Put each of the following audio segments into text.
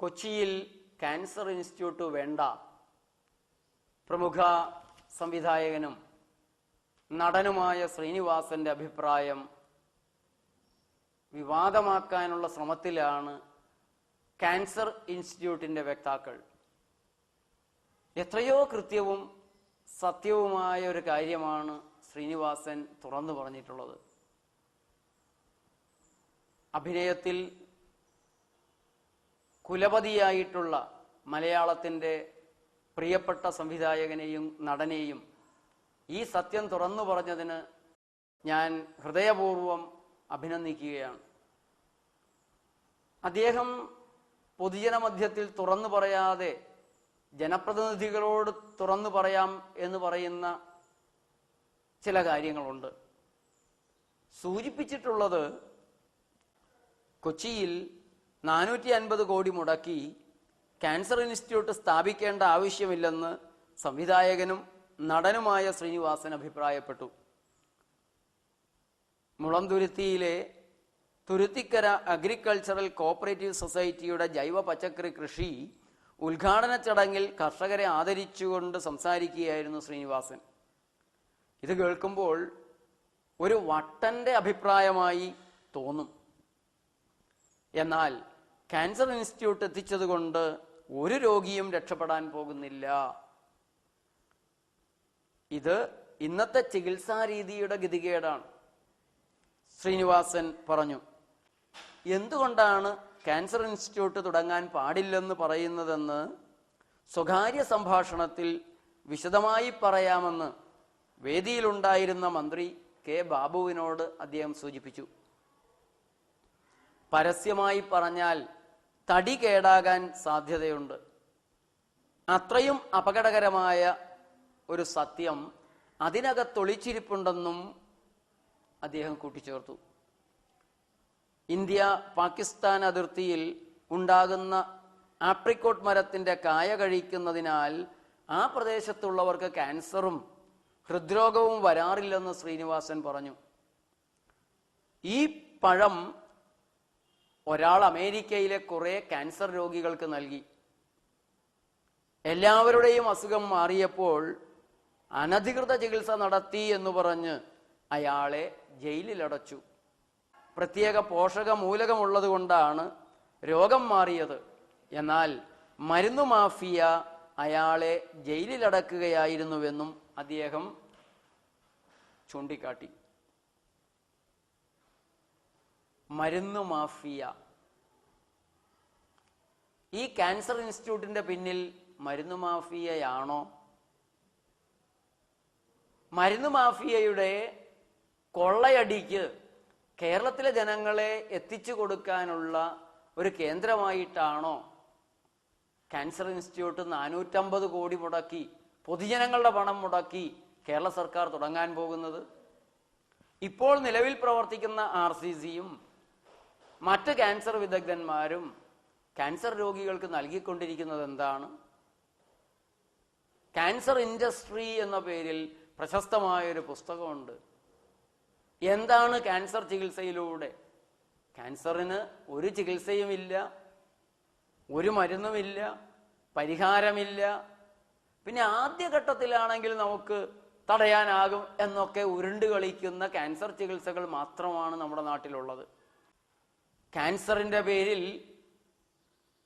കൊച്ചിയിൽ cancer institute വേണ്ട പ്രമുഖ സംവിധായകനും നടനുമായ ശ്രീനിവാസന്റെ അഭിപ്രായം വിവാദമാക്കാനുള്ള ശ്രമത്തിലാണ് ക്യാൻസർ ഇൻസ്റ്റിറ്റ്യൂട്ടിന്റെ വക്താക്കൾ എത്രയോ കൃത്യവും സത്യവുമായ ഒരു കാര്യമാണ് ശ്രീനിവാസൻ തുറന്നു പറഞ്ഞിട്ടുള്ളത്. അഭിനയത്തിൽ കുലപതിയായിട്ടുള്ള മലയാളത്തിന്റെ പ്രിയപ്പെട്ട സംവിധായകനെയും നടനെയും ഈ സത്യം തുറന്നു പറഞ്ഞതിന് ഞാൻ ഹൃദയപൂർവം അഭിനന്ദിക്കുകയാണ്. അദ്ദേഹം പൊതുജന മധ്യത്തിൽ തുറന്നു പറയാതെ ജനപ്രതിനിധികളോട് തുറന്നു പറയാം എന്ന് പറയുന്ന ചില കാര്യങ്ങളുണ്ട്. സൂചിപ്പിച്ചിട്ടുള്ളത് കൊച്ചിയിൽ നാനൂറ്റി അൻപത് കോടി മുടക്കി ക്യാൻസർ ഇൻസ്റ്റിറ്റ്യൂട്ട് സ്ഥാപിക്കേണ്ട ആവശ്യമില്ലെന്ന് സംവിധായകനും നടനുമായ ശ്രീനിവാസൻ അഭിപ്രായപ്പെട്ടു. മുളംതുരുത്തിയിലെ തുരുത്തിക്കര അഗ്രികൾച്ചറൽ കോപ്പറേറ്റീവ് സൊസൈറ്റിയുടെ ജൈവ പച്ചക്കറി കൃഷി ഉദ്ഘാടന ചടങ്ങിൽ കർഷകരെ ആദരിച്ചുകൊണ്ട് സംസാരിക്കുകയായിരുന്നു ശ്രീനിവാസൻ. ഇത് കേൾക്കുമ്പോൾ ഒരു വട്ടന്റെ അഭിപ്രായമായി തോന്നും. എന്നാൽ ക്യാൻസർ ഇൻസ്റ്റിറ്റ്യൂട്ട് എത്തിച്ചതുകൊണ്ട് ഒരു രോഗിയും രക്ഷപ്പെടാൻ പോകുന്നില്ല. ഇത് ഇന്നത്തെ ചികിത്സാ രീതിയുടെ ഗതികേടാണ്. ശ്രീനിവാസൻ പറഞ്ഞു എന്തുകൊണ്ടാണ് ക്യാൻസർ ഇൻസ്റ്റിറ്റ്യൂട്ട് തുടങ്ങാൻ പാടില്ലെന്ന് പറയുന്നതെന്ന് സ്വകാര്യ സംഭാഷണത്തിൽ വിശദമായി പറയാമെന്ന് വേദിയിലുണ്ടായിരുന്ന മന്ത്രി കെ. ബാബുവിനോട് അദ്ദേഹം സൂചിപ്പിച്ചു. പരസ്യമായി പറഞ്ഞാൽ തടി കേടാകാൻ സാധ്യതയുണ്ട്. അത്രയും അപകടകരമായ ഒരു സത്യം അതിനകത്തൊളിച്ചിരിപ്പുണ്ടെന്നും അദ്ദേഹം കൂട്ടിച്ചേർത്തു. ഇന്ത്യ പാകിസ്ഥാൻ അതിർത്തിയിൽ ഉണ്ടാകുന്ന ആപ്രിക്കോട്ട് മരത്തിന്റെ കായ കഴിക്കുന്നതിനാൽ ആ പ്രദേശത്തുള്ളവർക്ക് ക്യാൻസറും ഹൃദ്രോഗവും വരാറില്ലെന്ന് ശ്രീനിവാസൻ പറഞ്ഞു. ഈ പഴം ഒരാൾ അമേരിക്കയിലെ കുറെ ക്യാൻസർ രോഗികൾക്ക് നൽകി. എല്ലാവരുടെയും അസുഖം മാറിയപ്പോൾ അനധികൃത ചികിത്സ നടത്തി എന്ന് പറഞ്ഞ് അയാളെ ജയിലിലടച്ചു. പ്രത്യേക പോഷക മൂലകമുള്ളത് കൊണ്ടാണ് രോഗം മാറിയത്. എന്നാൽ മരുന്നു മാഫിയ അയാളെ ജയിലിലടക്കുകയായിരുന്നുവെന്നും അദ്ദേഹം ചൂണ്ടിക്കാട്ടി. മരുന്ന് മാഫിയ. ഈ ക്യാൻസർ ഇൻസ്റ്റിറ്റ്യൂട്ടിന്റെ പിന്നിൽ മരുന്ന് മാഫിയയാണോ? മരുന്ന് മാഫിയയുടെ കൊള്ളയടിക്ക് കേരളത്തിലെ ജനങ്ങളെ എത്തിച്ചു കൊടുക്കാനുള്ള ഒരു കേന്ദ്രമായിട്ടാണോ ക്യാൻസർ ഇൻസ്റ്റിറ്റ്യൂട്ട് നാനൂറ്റമ്പത് കോടി മുടക്കി പൊതുജനങ്ങളുടെ പണം മുടക്കി കേരള സർക്കാർ തുടങ്ങാൻ പോകുന്നത്? ഇപ്പോൾ നിലവിൽ പ്രവർത്തിക്കുന്ന ആർ സി സിയും മറ്റ് ക്യാൻസർ വിദഗ്ധന്മാരും ക്യാൻസർ രോഗികൾക്ക് നൽകിക്കൊണ്ടിരിക്കുന്നത് എന്താണ്? ക്യാൻസർ ഇൻഡസ്ട്രി എന്ന പേരിൽ പ്രശസ്തമായൊരു പുസ്തകമുണ്ട്. എന്താണ് ക്യാൻസർ ചികിത്സയിലൂടെ? ക്യാൻസറിന് ഒരു ചികിത്സയുമില്ല ഒരു മരുന്നുമില്ല പരിഹാരമില്ല. പിന്നെ ആദ്യഘട്ടത്തിലാണെങ്കിൽ നമുക്ക് തടയാനാകും എന്നൊക്കെ ഉരുണ്ട് കളിക്കുന്ന ക്യാൻസർ ചികിത്സകൾ മാത്രമാണ് നമ്മുടെ നാട്ടിലുള്ളത്. ക്യാൻസറിന്റെ പേരിൽ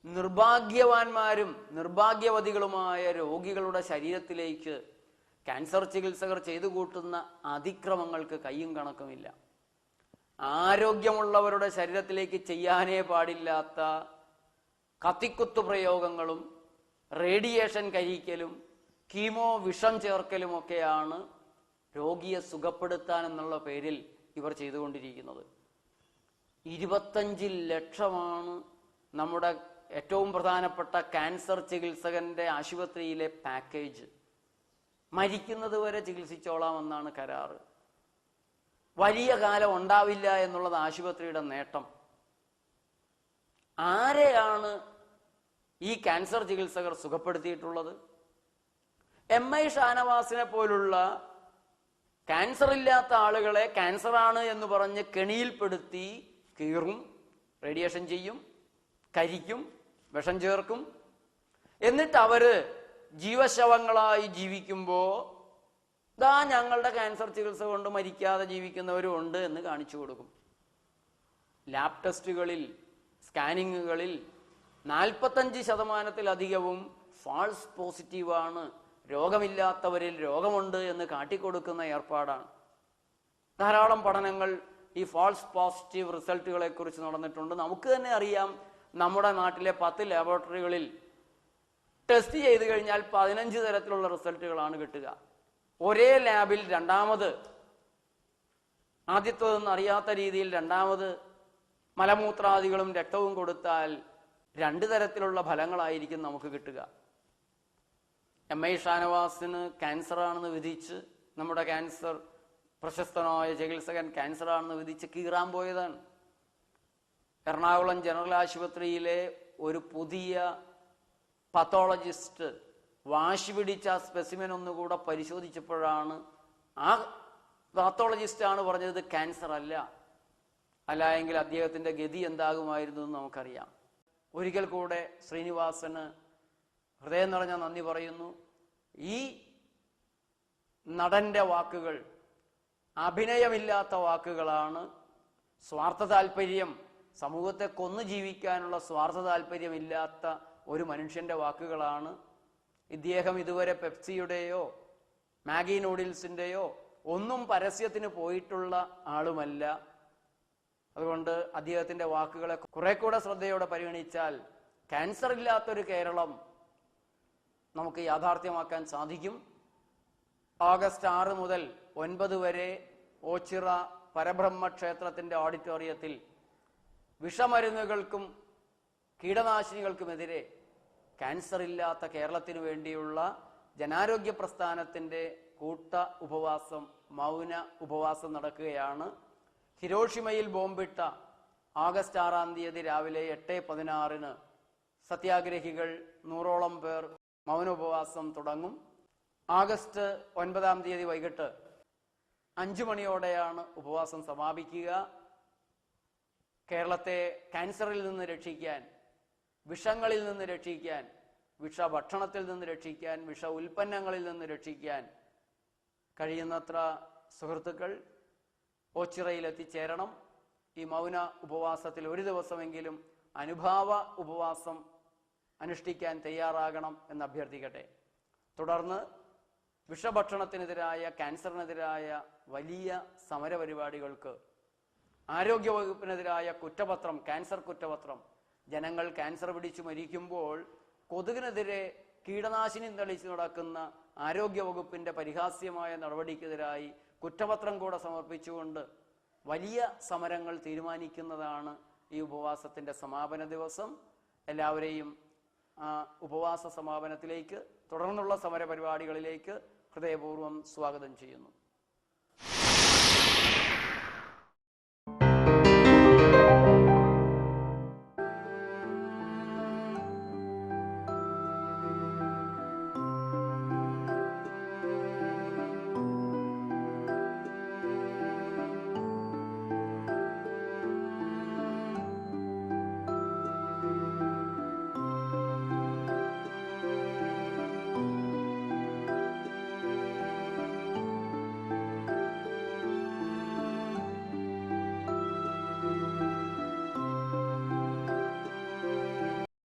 നിർഭാഗ്യവാന്മാരും നിർഭാഗ്യവതികളുമായ രോഗികളുടെ ശരീരത്തിലേക്ക് ക്യാൻസർ ചികിത്സകർ ചെയ്തു കൂട്ടുന്ന അതിക്രമങ്ങൾക്ക് കയ്യും കണക്കുമില്ല. ആരോഗ്യമുള്ളവരുടെ ശരീരത്തിലേക്ക് ചെയ്യാനേ പാടില്ലാത്ത കത്തിക്കുത്തു പ്രയോഗങ്ങളും റേഡിയേഷൻ കഴിക്കലും കീമോ വിഷം ചേർക്കലും ഒക്കെയാണ് രോഗിയെ സുഖപ്പെടുത്താൻ എന്നുള്ള പേരിൽ ഇവർ ചെയ്തുകൊണ്ടിരിക്കുന്നത്. ഇരുപത്തഞ്ച് ലക്ഷമാണ് നമ്മുടെ ഏറ്റവും പ്രധാനപ്പെട്ട ക്യാൻസർ ചികിത്സകന്റെ ആശുപത്രിയിലെ പാക്കേജ്. മരിക്കുന്നത് വരെ ചികിത്സിച്ചോളാമെന്നാണ് കരാറ്. വലിയ കാലം ഉണ്ടാവില്ല എന്നുള്ളത് ആശുപത്രിയുടെ നേട്ടം. ആരെയാണ് ഈ ക്യാൻസർ ചികിത്സകർ സുഖപ്പെടുത്തിയിട്ടുള്ളത്? എം. ഐ. ഷാനവാസിനെ പോലുള്ള ക്യാൻസർ ഇല്ലാത്ത ആളുകളെ ക്യാൻസറാണ് എന്ന് പറഞ്ഞ് കെണിയിൽപ്പെടുത്തി കീറും റേഡിയേഷൻ ചെയ്യും കരിക്കും വിഷം ചേർക്കും. എന്നിട്ട് അവർ ജീവശവങ്ങളായി ജീവിക്കുമ്പോ ദാ ഞങ്ങളുടെ ക്യാൻസർ ചികിത്സ കൊണ്ട് മരിക്കാതെ ജീവിക്കുന്നവരും ഉണ്ട് എന്ന് കാണിച്ചു കൊടുക്കും. ലാബ് ടെസ്റ്റുകളിൽ സ്കാനിങ്ങുകളിൽ നാൽപ്പത്തഞ്ച് ശതമാനത്തിലധികവും ഫാൾസ് പോസിറ്റീവാണ് രോഗമില്ലാത്തവരിൽ രോഗമുണ്ട് എന്ന് കാട്ടിക്കൊടുക്കുന്ന ഏർപ്പാടാണ്. ധാരാളം പഠനങ്ങൾ ഈ ഫാൾസ് പോസിറ്റീവ് റിസൾട്ടുകളെ കുറിച്ച് നടന്നിട്ടുണ്ട്. നമുക്ക് തന്നെ അറിയാം നമ്മുടെ നാട്ടിലെ പത്ത് ലബോറട്ടറികളിൽ ടെസ്റ്റ് ചെയ്ത് കഴിഞ്ഞാൽ പതിനഞ്ച് തരത്തിലുള്ള റിസൾട്ടുകളാണ് കിട്ടുക. ഒരേ ലാബിൽ രണ്ടാമത് ആദ്യത്തതെന്ന് അറിയാത്ത രീതിയിൽ രണ്ടാമത് മലമൂത്രാദികളും രക്തവും കൊടുത്താൽ രണ്ട് തരത്തിലുള്ള ഫലങ്ങളായിരിക്കും നമുക്ക് കിട്ടുക. എം ഐ ഷാനവാസിന് ക്യാൻസറാണെന്ന് വിധിച്ച് നമ്മുടെ ക്യാൻസർ പ്രശസ്തനായ ചികിത്സകൻ ക്യാൻസർ ആണെന്ന് വിധിച്ച് കീറാൻ പോയതാണ്. എറണാകുളം ജനറൽ ആശുപത്രിയിലെ ഒരു പുതിയ പത്തോളജിസ്റ്റ് വാശി പിടിച്ച ആ ഒന്നുകൂടെ പരിശോധിച്ചപ്പോഴാണ് ആ പാത്തോളജിസ്റ്റ് ആണ് പറഞ്ഞത് ക്യാൻസർ അല്ല. അല്ല എങ്കിൽ അദ്ദേഹത്തിന്റെ ഗതി എന്താകുമായിരുന്നു എന്ന് നമുക്കറിയാം. ഒരിക്കൽ കൂടെ ശ്രീനിവാസന് ഹൃദയം നിറഞ്ഞ നന്ദി പറയുന്നു. ഈ നടന്റെ വാക്കുകൾ അഭിനയമില്ലാത്ത വാക്കുകളാണ് സ്വാർത്ഥ താല്പര്യം സമൂഹത്തെ കൊന്നു ജീവിക്കാനുള്ള സ്വാർത്ഥ താല്പര്യമില്ലാത്ത ഒരു മനുഷ്യന്റെ വാക്കുകളാണ് ഇദ്ദേഹം ഇതുവരെ പെപ്സിയുടെയോ മാഗി നൂഡിൽസിന്റെയോ ഒന്നും പരസ്യത്തിന് പോയിട്ടുള്ള ആളുമല്ല. അതുകൊണ്ട് അദ്ദേഹത്തിന്റെ വാക്കുകളെ കുറെ കൂടെ ശ്രദ്ധയോടെ പരിഗണിച്ചാൽ ക്യാൻസർ ഇല്ലാത്തൊരു കേരളം നമുക്ക് യാഥാർത്ഥ്യമാക്കാൻ സാധിക്കും. ഓഗസ്റ്റ് ആറ് മുതൽ ഒൻപത് വരെ ഓച്ചിറ പരബ്രഹ്മ ക്ഷേത്രത്തിന്റെ ഓഡിറ്റോറിയത്തിൽ വിഷമരുന്നുകൾക്കും കീടനാശിനികൾക്കുമെതിരെ ക്യാൻസർ ഇല്ലാത്ത കേരളത്തിനു വേണ്ടിയുള്ള ജനാരോഗ്യ പ്രസ്ഥാനത്തിന്റെ കൂട്ട ഉപവാസം മൗന ഉപവാസം നടക്കുകയാണ്. ഹിരോഷിമയിൽ ബോംബിട്ട ആഗസ്റ്റ് ആറാം തീയതി രാവിലെ എട്ട് പതിനാറിന് സത്യാഗ്രഹികൾ നൂറോളം പേർ മൗനോപവാസം തുടങ്ങും. ആഗസ്റ്റ് ഒൻപതാം തീയതി വൈകിട്ട് അഞ്ചു മണിയോടെയാണ് ഉപവാസം സമാപിക്കുക. കേരളത്തെ ക്യാൻസറിൽ നിന്ന് രക്ഷിക്കാൻ വിഷങ്ങളിൽ നിന്ന് രക്ഷിക്കാൻ വിഷഭക്ഷണത്തിൽ നിന്ന് രക്ഷിക്കാൻ വിഷ ഉൽപ്പന്നങ്ങളിൽ നിന്ന് രക്ഷിക്കാൻ കഴിയുന്നത്ര സുഹൃത്തുക്കൾ ഓച്ചിറയിൽ എത്തിച്ചേരണം ഈ മൗന ഉപവാസത്തിൽ ഒരു ദിവസമെങ്കിലും അനുഭാവ ഉപവാസം അനുഷ്ഠിക്കാൻ തയ്യാറാകണം എന്ന് അഭ്യർത്ഥിക്കട്ടെ തുടർന്ന് വിഷഭക്ഷണത്തിനെതിരായ ക്യാൻസറിനെതിരായ വലിയ സമരപരിപാടികൾക്ക് ആരോഗ്യവകുപ്പിനെതിരായ കുറ്റപത്രം ക്യാൻസർ കുറ്റപത്രം ജനങ്ങൾ ക്യാൻസർ പിടിച്ചു മരിക്കുമ്പോൾ കൊതുകിനെതിരെ കീടനാശിനി തെളിച്ചു നടക്കുന്ന ആരോഗ്യവകുപ്പിന്റെ പരിഹാസ്യമായ നടപടിക്കെതിരായി കുറ്റപത്രം കൂടെ സമർപ്പിച്ചുകൊണ്ട് വലിയ സമരങ്ങൾ തീരുമാനിക്കുന്നതാണ് ഈ ഉപവാസത്തിന്റെ സമാപന ദിവസം. എല്ലാവരെയും ഉപവാസ സമാപനത്തിലേക്ക് തുടർന്നുള്ള സമരപരിപാടികളിലേക്ക് ഹൃദയപൂർവം സ്വാഗതം ചെയ്യുന്നു.